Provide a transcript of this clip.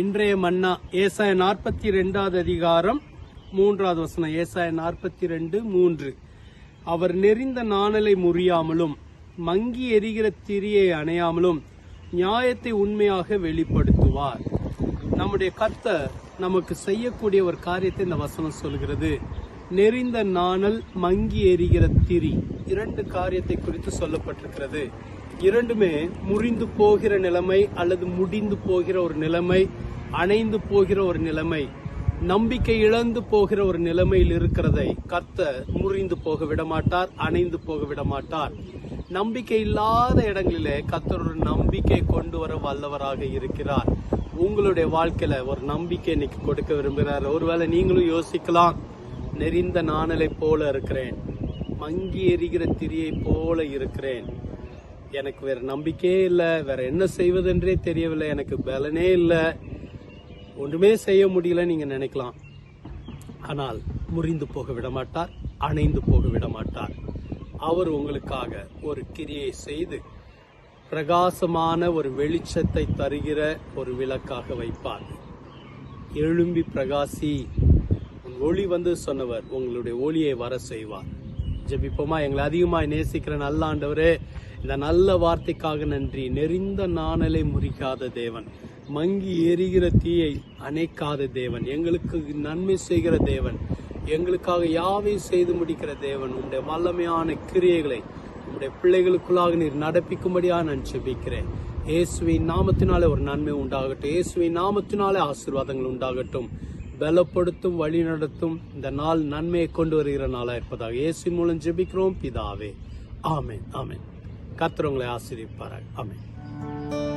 இன்றைய மன்னா ஏசாய நாற்பத்தி ரெண்டாவது அதிகாரம் மூன்றாவது வசனம் ஏசாய நாற்பத்தி ரெண்டு மூன்று. அவர் நெறிந்த நாணலை முறியாமலும் மங்கி எரிகிற திரியை அணையாமலும் நியாயத்தை உண்மையாக வெளிப்படுத்துவார். நம்முடைய கர்த்தர் நமக்கு செய்யக்கூடிய ஒரு காரியத்தை இந்த வசனம் சொல்கிறது. நெறிந்த நாணல் மங்கி எரிகிற திரி. இரண்டு காரியத்தை குறித்து சொல்லப்பட்டிருக்கிறது. இரண்டுமே முறிந்து போகிற நிலைமை அல்லது முடிந்து போகிற ஒரு நிலைமை அணைந்து போகிற ஒரு நிலைமை நம்பிக்கை இழந்து போகிற ஒரு நிலைமையில் இருக்கிறதை கர்த்தர் முறிந்து போக விட மாட்டார் அணைந்து போக விடமாட்டார். நம்பிக்கை இல்லாத இடங்களிலே கர்த்தர் ஒரு நம்பிக்கை கொண்டு வர வல்லவராக இருக்கிறார். உங்களுடைய வாழ்க்கையில ஒரு நம்பிக்கை இன்னைக்கு கொடுக்க விரும்புகிறார். ஒருவேளை நீங்களும் யோசிக்கலாம் நெறிந்த நாணலை போல இருக்கிறேன் மங்கி எரிகிற திரியை போல இருக்கிறேன். எனக்கு வேற நம்பிக்கையே இல்லை வேற என்ன செய்வதென்றே தெரியவில்லை எனக்கு பலனே இல்லை. ஒன்றுமே செய்ய முடியல நீங்க நினைக்கலாம். ஆனால் முறிந்து போக விட மாட்டார் அணைந்து போக விடமாட்டார் அவர் உங்களுக்காக ஒரு கிரியை செய்து பிரகாசமான ஒரு வெளிச்சத்தை தருகிற ஒரு விளக்காக வைப்பார். எழும்பி பிரகாசி உன் ஒளி வந்து சொன்னவர் உங்களுடைய ஒளியை வர செய்வார். ஜெபிப்போமா? எங்களை அதிகமாக நேசிக்கிற நல்ல ஆண்டவரே இந்த நல்ல வார்த்தைக்காக நன்றி. நெறிந்த நாணலை முறிக்காத தேவன். மங்கி எரிகிற தீயை அணைக்காத தேவன். எங்களுக்கு நன்மை செய்கிற தேவன். எங்களுக்காக யாவை செய்து முடிக்கிற தேவன்? உங்களுடைய வல்லமையான கிரியைகளை உங்களுடைய பிள்ளைகளுக்குள்ளாக நீர் நடப்பிக்கும்படியாக நான் ஜெபிக்கிறேன். இயேசுவின் நாமத்தினாலே ஒரு நன்மை உண்டாகட்டும். இயேசுவின் நாமத்தினாலே ஆசீர்வாதங்கள் உண்டாகட்டும். பலப்படுத்தும் வழி நடத்தும் இந்த நாள் நன்மையை கொண்டு வருகிற நாளா இருப்பதாக இயேசு மூலம் ஜெபிக்கிறோம். பிதாவே ஆமேன் ஆமேன். கர்த்தர் உங்களை ஆமேன்.